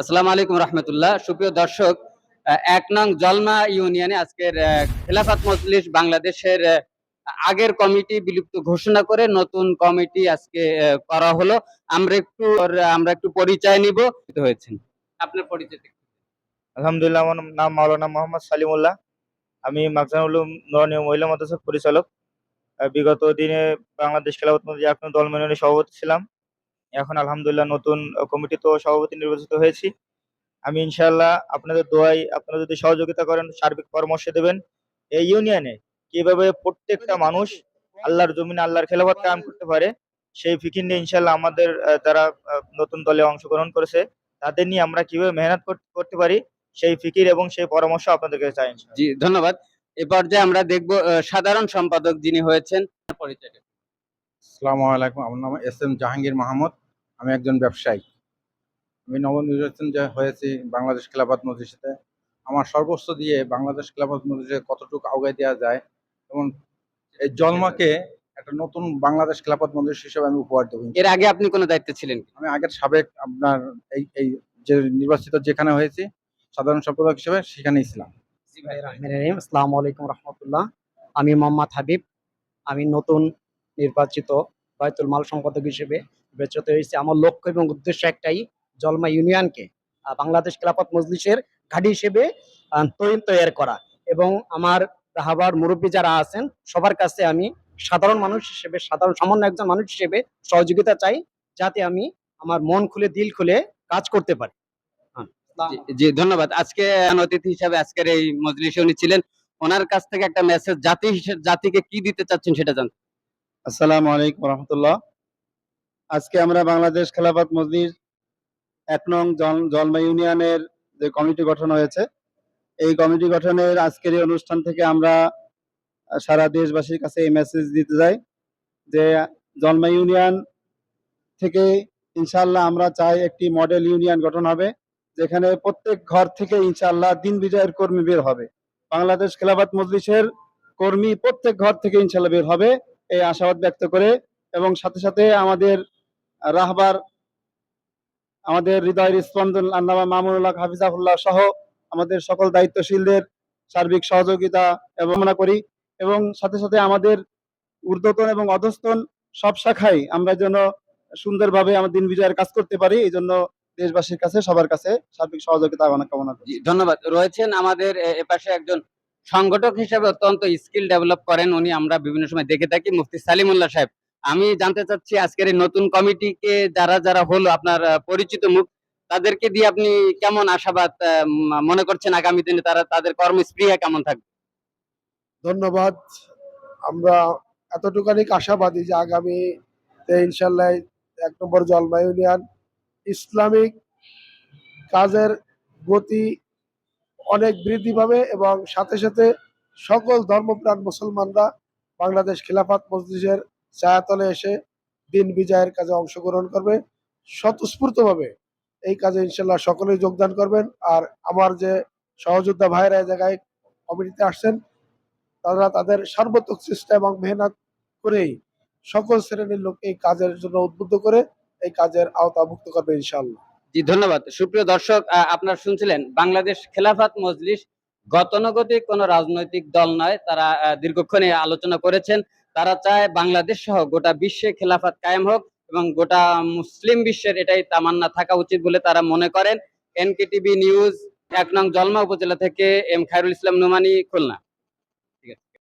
আসসালামু আলাইকুম রহমতুল্লাহ। সুপ্রিয় দর্শক এক নং জলমা ইউনিয়নে আজকের খেলাফত মজলিস বাংলাদেশের আগের কমিটি বিলুপ্ত ঘোষণা করে নতুন কমিটি আজকে করা হলো। আমরা একটু আমরা একটু পরিচয় নিব। হয়েছেন। আপনার পরিচয় আলহামদুলিল্লাহ, আমার নাম মাওলানা মোহাম্মদ সালিমুল্লাহ। আমি মাকজান উলুম নরনীয় মহিলা মাদ্রাসার পরিচালক। বিগত দিনে বাংলাদেশ খেলাফত মন্ত্রী এখন দল সভাপতি ছিলাম। এখন আলহামদুলিল্লাহ নতুন কমিটি তো সভাপতি নির্বাচিত হয়েছি। আমি ইনশাল্লাহ আপনাদের দোয়াই আপনারা যদি সহযোগিতা করেন সার্বিক পরামর্শ দেবেন। এই ইউনিয়নে কীভাবে প্রত্যেকটা মানুষ আল্লাহর জমিনে আল্লাহর খেলাফত কায়েম করতে পারে সেই ফিকির নিয়ে ইনশাল্লাহ আমাদের যারা নতুন দলে অংশগ্রহণ করেছে তাদের নিয়ে আমরা কীভাবে মেহনত করতে পারি সেই ফিকির এবং সেই পরামর্শ আপনাদের কাছে চাই জি ধন্যবাদ। এ পর্যায়ে আমরা দেখব আহ, সাধারণ সম্পাদক যিনি হয়েছেন একটু। আসসালামু আলাইকুম আমার নাম এস এম জাহাঙ্গীর মাহমুদ। আমি একজন ব্যবসায়ী। আমি নবনির্বাচন যে হয়েছি বাংলাদেশ খেলাফত মজলিসেতে আমার সর্বোচ্চ দিয়ে বাংলাদেশ খেলাফত মজলিসে কতটুকু আগায় দেওয়া যায় এবং এই জন্মাকে একটা নতুন বাংলাদেশ খেলাফত মজলিস হিসেবে আমি উপহার দেবো এর আগে আপনি কোনো দায়িত্বে ছিলেন আমি আগের সাবেক আপনার এই এই যে নির্বাচিত যেখানে হয়েছি সাধারণ সম্পাদক হিসেবে সেখানেই ছিলাম। রহমান রহিম। আসসালামু আলাইকুম রহমতুল্লাহ। আমি মোহাম্মদ হাবিব। আমি নতুন নির্বাচিত বায়তুল মাল সম্পাদক হিসেবে নির্বাচিত হয়েছি। আমার লক্ষ্য এবং উদ্দেশ্য একটাই জলমা ইউনিয়নকে বাংলাদেশ খেলাফত মজলিসের ঘাঁটি হিসেবে আহ, তৈরি তৈরি করা। এবং আমার রাহাবার মুরব্বী যারা আছেন সবার কাছে আমি সাধারণ মানুষ হিসেবে সাধারণ সামান্য একজন মানুষ হিসেবে সহযোগিতা চাই যাতে আমি আমার মন খুলে দিল খুলে কাজ করতে পারি। হ্যাঁ। জি- ধন্যবাদ। আজকে অতিথি হিসাবে আজকের এই মজলিসে উনি ছিলেন। ওনার কাছ থেকে একটা মেসেজ জাতি হিসেবে জাতিকে কি দিতে চাচ্ছেন সেটা জানতে। আসসালামু আলাইকুম রহমতুল্লাহ। আজকে আমরা বাংলাদেশ খেলাফত মসজিদ এক নং জল- জলমা ইউনিয়নের যে কমিটি গঠন হয়েছে, এই কমিটি গঠনের আজকের এই অনুষ্ঠান থেকে আমরা সারা দেশবাসীর কাছে এই মেসেজ দিতে যাই যে জলমা ইউনিয়ন থেকে ইনশাল্লাহ আমরা চাই একটি মডেল ইউনিয়ন গঠন হবে, যেখানে প্রত্যেক ঘর থেকে ইনশাল্লাহ দিন বিজয়ের কর্মী বের হবে। বাংলাদেশ খেলাফত মজলিসের কর্মী প্রত্যেক ঘর থেকে ইনশাল্লাহ বের হবে, এই আশাবাদ ব্যক্ত করে এবং সাথে সাথে আমাদের রাহবার, আমাদের হৃদয়ের স্পন্দন আন্নামা মামুনুল্লাহ হাফিজাহুল্লাহ সহ আমাদের সকল দায়িত্বশীলদের সার্বিক সহযোগিতা এবং করি এবং সাথে সাথে আমাদের ঊর্ধ্বতন এবং অধস্তন সব শাখায় আমরা যেন সুন্দরভাবে আমার দিন বিজয়ের কাজ করতে পারি, এই জন্য দেশবাসীর কাছে, সবার কাছে সার্বিক সহযোগিতা কামনা করি। ধন্যবাদ। রয়েছেন আমাদের এপাশে একজন সংগঠক হিসেবে অত্যন্ত স্কিল ডেভেলপ করেন। উনি আমরা বিভিন্ন সময় দেখে থাকি, মুফতি সালিমুল্লাহ সাহেব। আমি জানতে চাচ্ছি আজকের এই নতুন কমিটিকে যারা যারা হলো আপনার পরিচিত মুখ, তাদেরকে দিয়ে আপনি কেমন আশাবাদ মনে করছেন আগামী দিনে তারা, তাদের কর্মস্পৃহা কেমন থাকবে? ধন্যবাদ। আমরা এতটুকানি আশাবাদী যে আগামী ইনশাল্লাহ এক নম্বর জলমা ইউনিয়ন ইসলামিক কাজের গতি অনেক বৃদ্ধি পাবে এবং সাথে সাথে সকল ধর্মপ্রাণ মুসলমানরা বাংলাদেশ খিলাফত মসজিদের ছায়াতলে এসে দিন বিজয়ের কাজে অংশগ্রহণ করবে। স্বতঃস্ফূর্তভাবে এই কাজে ইনশাল্লাহ সকলেই যোগদান করবেন। আর আমার যে সহযোদ্ধা ভাইরা এই জায়গায় কমিটিতে আসছেন, তারা তাদের সর্বোত্তক চেষ্টা এবং মেহনত করেই সকল শ্রেণির লোক এই কাজের জন্য উদ্বুদ্ধ করে এই কাজের আওতাভুক্ত করবে ইনশাআল্লাহ জি, ধন্যবাদ। সুপ্রিয় দর্শক আপনারা শুনছিলেন, বাংলাদেশ খেলাফত মজলিস গতানুগতিক কোন রাজনৈতিক দল নয়, তারা দীর্ঘক্ষণ আলোচনা করেছেন। তারা চায় বাংলাদেশ সহ গোটা বিশ্বে খেলাফত কায়েম হোক এবং গোটা মুসলিম বিশ্বের এটাই তামান্না থাকা উচিত বলে তারা মনে করেন। এনকেটিভি নিউজ, এক নং জলমা উপজেলা থেকে এম খায়রুল ইসলাম নোমানি, খুলনা।